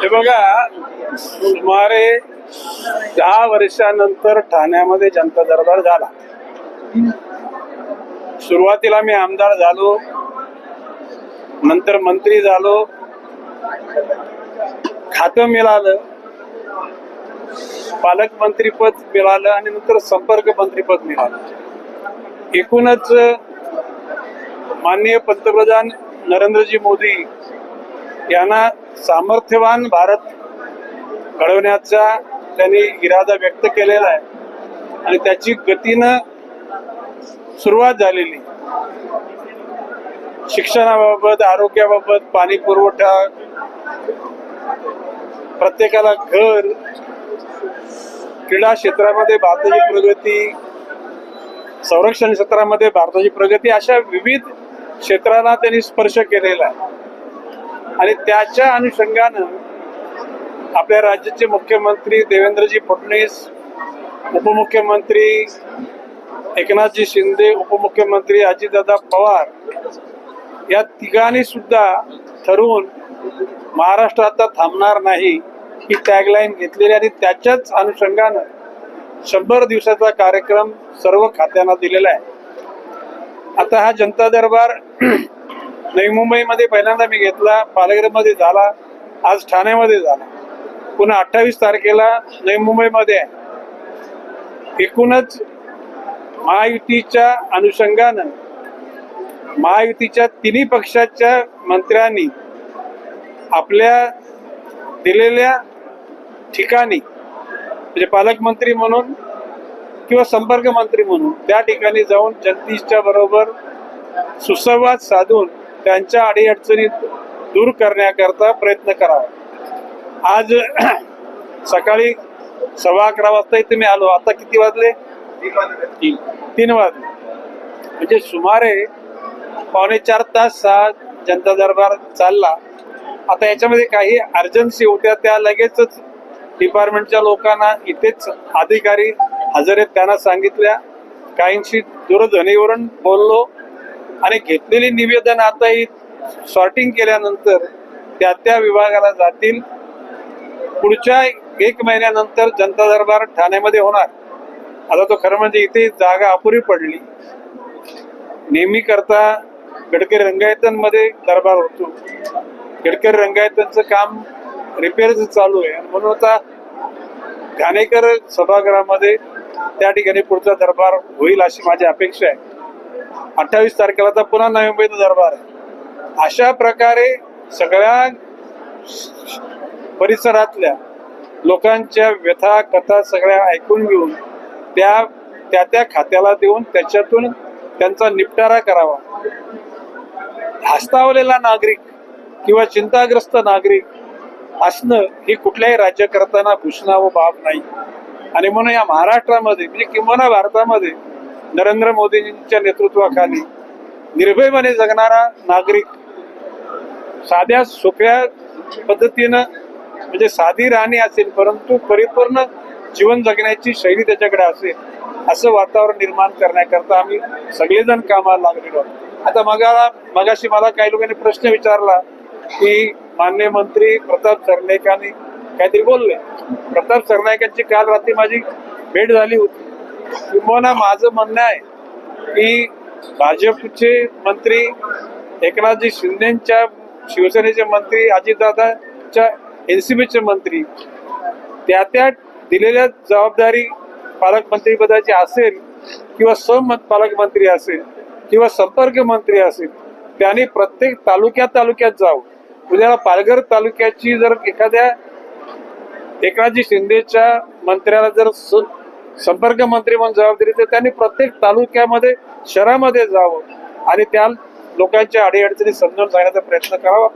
हे बघा सुमारे दहा वर्षानंतर ठाण्यामध्ये जनता दरबार झाला. सुरुवातीला मी आमदार झालो नंतर मंत्री झालो खातं मिळालं पालकमंत्रीपद मिळालं आणि नंतर संपर्क मंत्रीपद मिळालं. एकूणच माननीय पंतप्रधान नरेंद्रजी मोदी यांना सामर्थ्यवान भारत घडवण्याचा त्यांनी इरादा व्यक्त केलेला आहे. आणि त्याची गतीनं सुरुवात झालेली. शिक्षणाबाबत आरोग्याबाबत पाणी पुरवठा प्रत्येकाला घर क्रीडा क्षेत्रामध्ये भारताची प्रगती संरक्षण क्षेत्रामध्ये भारताची प्रगती अशा विविध क्षेत्राला त्यांनी स्पर्श केलेला आहे. आणि त्याच्या अनुषंगानं आपल्या राज्याचे मुख्यमंत्री देवेंद्रजी फडणवीस उपमुख्यमंत्री एकनाथजी शिंदे उपमुख्यमंत्री अजितदादा पवार या तिघांनी सुद्धा ठरवून महाराष्ट्र आता थांबणार नाही ही टॅगलाईन घेतलेली आणि त्याच्याच अनुषंगानं शंभर दिवसाचा कार्यक्रम सर्व खात्यांना दिलेला आहे. आता हा जनता दरबार नवी मुंबईमध्ये पहिल्यांदा मी घेतला पालघरमध्ये झाला आज ठाण्यामध्ये झाला. पुन्हा अठ्ठावीस तारखेला नवी मुंबईमध्ये आहे. एकूणच महायुतीच्या अनुषंगानं महायुतीच्या तिन्ही पक्षाच्या मंत्र्यांनी आपल्या दिलेल्या ठिकाणी म्हणजे पालकमंत्री म्हणून किंवा संपर्क मंत्री म्हणून त्या ठिकाणी जाऊन जनतेच्या बरोबर सुसंवाद साधून त्यांच्या अडीअडचणी दूर करण्याकरता प्रयत्न करावा आज सकाळी सव्वा अकरा वाजता इथे मी आलो. आता किती वाजले? तीन. वाजले. म्हणजे सुमारे पावणे चार तास हा जनता दरबार चालला. आता याच्यामध्ये काही अर्जन्सी होत्या त्या लगेचच डिपार्टमेंटच्या लोकांना इथेच अधिकारी हजर आहेत त्यांना सांगितल्या. काहींशी दूरध्वनीवरून बोललो आणि घेतलेली निवेदन आता ही सॉर्टिंग केल्यानंतर त्या त्या विभागाला जातील. पुढच्या एक महिन्यानंतर जनता दरबार ठाण्यामध्ये होणार. आता तो खरं म्हणजे इथे जागा अपुरी पडली. नेहमी करता गडकरी रंगायतनमध्ये दरबार होतो. गडकरी रंगायतनचं काम रिपेअरच चालू आहे. म्हणून आता घाणेकर सभागृहामध्ये त्या ठिकाणी पुढचा दरबार होईल अशी माझी अपेक्षा आहे. अठ्ठावीस तारखेला तर पुन्हा नवी मुंबईचा दरबार आहे. अशा प्रकारे सगळ्या परिसरातल्या लोकांच्या व्यथा कथा सगळ्या ऐकून घेऊन त्या त्या त्या खात्याला देऊन त्याच्यातून त्यांचा निपटारा करावा. धास्तावलेला नागरिक किंवा चिंताग्रस्त नागरिक असणं ही कुठल्याही राज्यकर्त्यांना भूषणावं बाब नाही. आणि म्हणून या महाराष्ट्रामध्ये म्हणजे किंवा भारतामध्ये नरेंद्र मोदींच्या नेतृत्वाखाली निर्भयपणे जगणारा नागरिक साध्या सोप्या पद्धतीनं म्हणजे साधी राहणी असेल परंतु परिपूर्ण जीवन जगण्याची शैली त्याच्याकडे असेल असं वातावरण निर्माण करण्याकरता आम्ही सगळेजण कामाला लागलेलो आहोत. आता मगाला मगाशी मला काही लोकांनी प्रश्न विचारला की मान्य मंत्री प्रताप सरनेकांनी काहीतरी बोलले. प्रताप सरनायकांची काल रात्री माझी भेट झाली होती. किंबहुना माझं म्हणणं आहे की भाजपचे मंत्री एकनाथजी शिंदेच्या शिवसेनेचे मंत्री अजितदादाच्या एनसीबीचे मंत्री त्या त्या दिलेल्या जबाबदारी पालकमंत्रीपदाची असेल किंवा सम पालकमंत्री असेल किंवा संपर्क मंत्री असेल त्यांनी प्रत्येक तालुक्यात तालुक्यात जावं. उद्याला पालघर तालुक्याची जर एखाद्या एकनाथजी शिंदेच्या मंत्र्याला जर स- संपर्क मंत्री म्हणून जबाबदारी तर त्यांनी प्रत्येक तालुक्यामध्ये शहरामध्ये जावं आणि त्या लोकांच्या अडीअडचणी समजावून सांगण्याचा प्रयत्न करावा.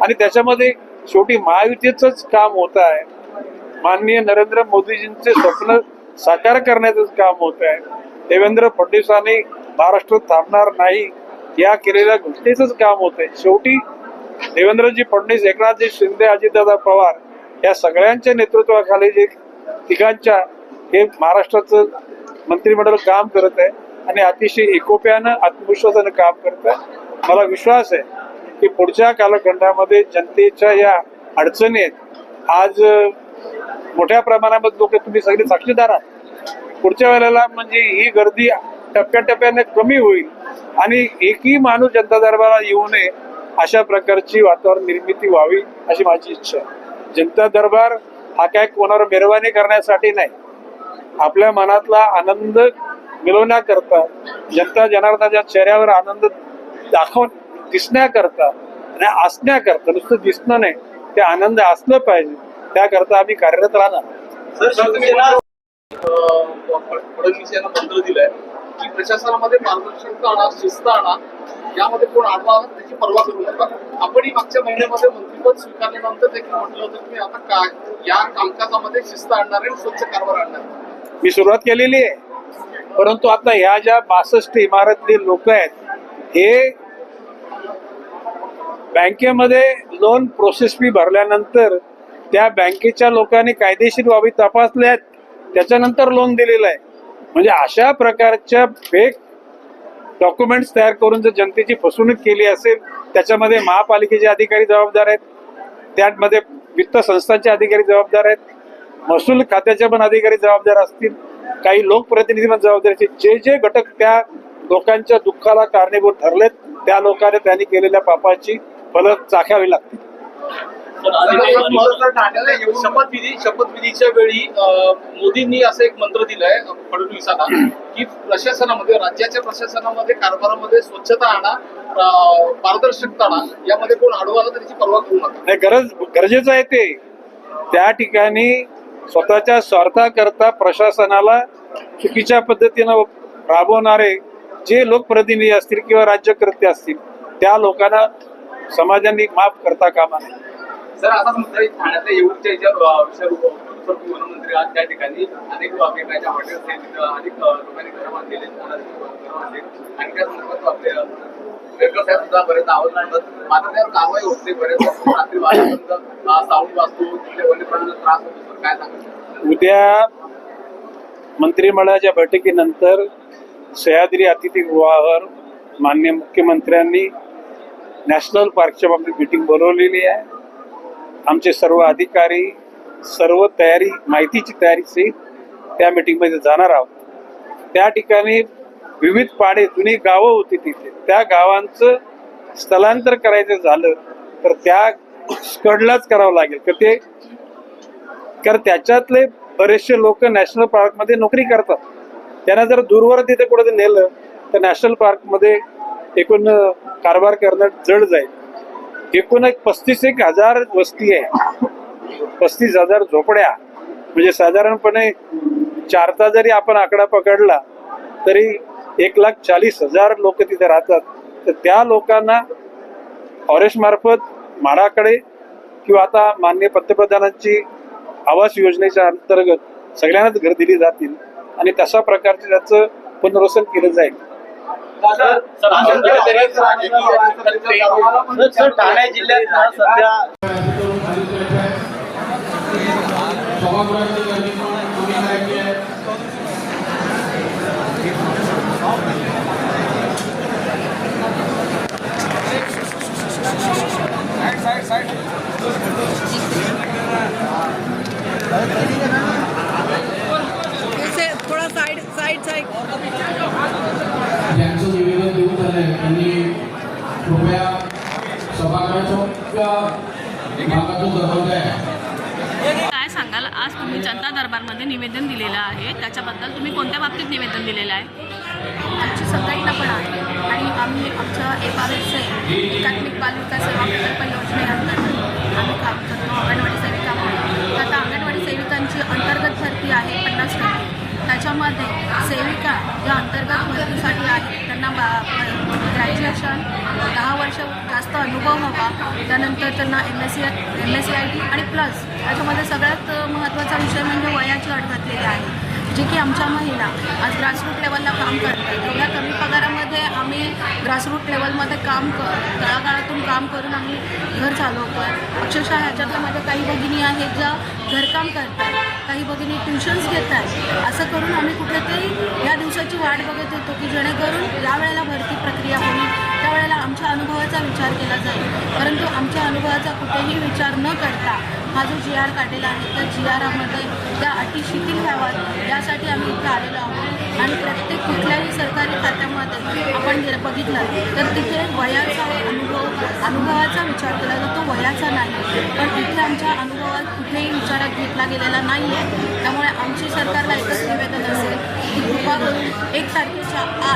आणि त्याच्यामध्ये शेवटी महायुतीच काम होत आहे. माननीय नरेंद्र मोदीजींचे स्वप्न साकार करण्याचं काम होत आहे. देवेंद्र फडणवीसांनी महाराष्ट्र थांबणार नाही या केलेल्या घोषणेच काम होत आहे. शेवटी देवेंद्रजी फडणवीस एकनाथजी शिंदे अजितदादा पवार या सगळ्यांच्या नेतृत्वाखाली जे तिघांच्या हे महाराष्ट्राचं मंत्रिमंडळ काम करत आहे आणि अतिशय एकोप्यानं आत्मविश्वासानं काम करत आहे मला विश्वास आहे की पुढच्या कालखंडामध्ये जनतेच्या या अडचणी आहेत आज मोठ्या प्रमाणामध्ये लोक तुम्ही सगळे साक्षीदार आहात. पुढच्या वेळेला म्हणजे ही गर्दी टप्प्याटप्प्याने कमी होईल आणि एकही माणूस जनता दरबारात येऊ नये अशा प्रकारची वातावरण निर्मिती व्हावी अशी माझी इच्छा आहे. जनता दरबार हा काय कोणावर मेहरबानी करण्यासाठी नाही. आपल्या मनातला आनंद मिळवण्याकरता जनता जनार्दनाच्या चेहऱ्यावर आनंद दाखवून दिसण्याकरता आणि असण्याकरता नुसतं दिसणं नाही ते आनंद असलं पाहिजे त्याकरता आम्ही कार्यरत राहणार. शिवसेना फडणवीस यांना मंत्र दिलंय. की प्रशासनामध्ये पारदर्शकता आणा शिस्त आणा यामध्ये कोण आडवा आला त्याची पर्वा करू नका. आपणही मागच्या महिन्यामध्ये मंत्रीपद स्वीकारल्यानंतर देखील म्हटलं होतं की आता काय या कामकाजामध्ये शिस्त आणणार आणि स्वच्छ कारभार आणणार. मी सुरुवात केलेली आहे. परंतु आता ह्या ज्या बासष्ट इमारतली लोक आहेत हे बँकेमध्ये लोन प्रोसेस फी भरल्यानंतर त्या बँकेच्या लोकांनी कायदेशीर बाबी तपासल्या त्याच्यानंतर लोन दिलेलं आहे. म्हणजे अशा प्रकारच्या फेक डॉक्युमेंट्स तयार करून जर जनतेची फसवणूक केली असेल त्याच्यामध्ये महापालिकेचे अधिकारी जबाबदार आहेत त्यामध्ये वित्त संस्थांचे अधिकारी जबाबदार आहेत महसूल खात्याचे पण अधिकारी जबाबदार असतील काही लोकप्रतिनिधी पण जबाबदार असतील. जे जे घटक त्या लोकांच्या दुःखाला कारणीभूत ठरलेत त्या लोकांनी त्यांनी केलेल्या पापाची फलक चाखावी लागतील. शपथविधी शपथविधीच्या वेळी मोदींनी असं एक मंत्र दिलंय फडणवीसांना की प्रशासनामध्ये राज्याच्या प्रशासनामध्ये कारभारामध्ये स्वच्छता आणा पारदर्शकता आणा यामध्ये कोण आडवा आला तर त्याची पर्वा करू नका. नाही गरज गरजेचं आहे ते. त्या ठिकाणी स्वतःच्या स्वार्थाकरता प्रशासनाला चुकीच्या पद्धतीनं राबवणारे जे लोकप्रतिनिधी असतील किंवा राज्यकर्ते असतील त्या लोकांना समाजाने माफ करता कामा नये. सर असाच मुद्दा आहे ठाण्यातल्या येऊरच्या याच्या अं, वनमंत्री आज त्या ठिकाणी अनेक वेगवेगळ्या हॉटेल्स आहेत तिथं अनेक लोकांनी घरं बांधलेले आणि त्या संदर्भात आपले साहेब सुद्धा बरेच आवाज मांडतात. मात्र त्यावर कारवाई होते बरेच रात्री वाजता साऊंड वाजतो तिथल्या त्रास होतो सर. काय उद्या मंत्रिमंडळाच्या बैठकीनंतर सह्याद्री अतिथीगृहावर मान्य मुख्यमंत्र्यांनी नॅशनल पार्कच्या बाबतीत मिटिंग बोलवलेली आहे. आमचे सर्व अधिकारी सर्व तयारी माहितीची तयारी सहित त्या मिटिंगमध्ये जाणार आहोत. त्या ठिकाणी विविध पाडे जुनी गावं होती तिथे. त्या गावांचं स्थलांतर करायचं झालं तर त्या स्कडलाच करावं लागेल. तर ते कारण त्याच्यातले बरेचसे लोक नॅशनल पार्कमध्ये नोकरी करतात. त्यांना जर दूरवर तिथे कुठे नेलं तर नॅशनल पार्कमध्ये एकूण कारभार करणं जड जाईल. एकूण एक पस्तीस एक हजार वस्ती आहे. पस्तीस हजार झोपड्या. म्हणजे साधारणपणे चारचा जरी आपण आकडा पकडला तरी एक लाख चाळीस हजार लोक तिथे राहतात. तर त्या लोकांना फॉरेस्ट मार्फत म्हाडाकडे किंवा आता मान्य पंतप्रधानांची आवास योजनेच्या अंतर्गत सगळ्यांनाच घर दिली जातील आणि तशा प्रकारचे त्याचं पुनर्वसन केलं जाईल. सर ठाणे जिल्ह्यात सध्या थोड़ा साइड साइड साइड देऊन झालं आहे त्यांनी कृपया सभागृहाच्या भागातून दर्शवत आहे काय सांगाल? आज तुम्ही जनता दरबारमध्ये निवेदन दिलेलं आहे. त्याच्याबद्दल तुम्ही कोणत्या बाबतीत निवेदन दिलेलं आहे? आमची सत्ताईला पण आहे. आणि आम्ही आमच्या एफ आर एस एकात्मिक बालविकास सेवा प्रकल्प योजनेअंतर्गत आम्ही काम करतो. अंगणवाडी सेविका म्हणून. आता अंगणवाडी सेविकांची अंतर्गत भरती आहे पन्नास टक्के. त्याच्यामध्ये सेविका ज्या अंतर्गत भरतीसाठी आहेत त्यांना बा ग्रॅज्युएशन दहा वर्ष जास्त अनुभव हवा त्यानंतर त्यांना M S C M S C I T आणि प्लस त्याच्यामध्ये सगळ्यात महत्त्वाचा विषय म्हणजे वयाची अट घातलेली आहे. जे की आमच्या महिला आज ग्रासरूट लेवलला काम करतात. एवढ्या कमी पगारामध्ये आम्ही ग्रासरूट लेवलमध्ये काम कर तळागाळातून काम करून आम्ही घर चालवतो आहे अक्षरशः ह्याच्यातल्या माझ्या काही भगिनी आहेत ज्या घरकाम करतात. काही भगिनी ट्युशन्स घेत आहेत असं करून आम्ही कुठेतरी या दिवसाची वाट बघत होतो की जेणेकरून या वेळेला भरती प्रक्रिया होईल. त्यावेळेला आमच्या अनुभवाचा विचार केला जाईल. परंतु आमच्या अनुभवाचा कुठेही विचार न करता हा जो जी आर काढलेला आहे त्या जी आरामध्ये त्या अटी शिथिल व्हाव्यात यासाठी आम्ही इथे आलेलो आहोत. आणि प्रत्येक कुठल्याही सरकारी खात्यामध्ये आपण जर बघितलं तर तिथे वयाचा अनुभव अनुभवाचा विचार केला जातो वयाचा नाही. पण तिथे आमच्या अनुभवात कुठेही विचारात घेतला गेलेला नाही आहे त्यामुळे आमची सरकारला एकच निवेदन असेल की कृपा करून एक तारखेच्या आत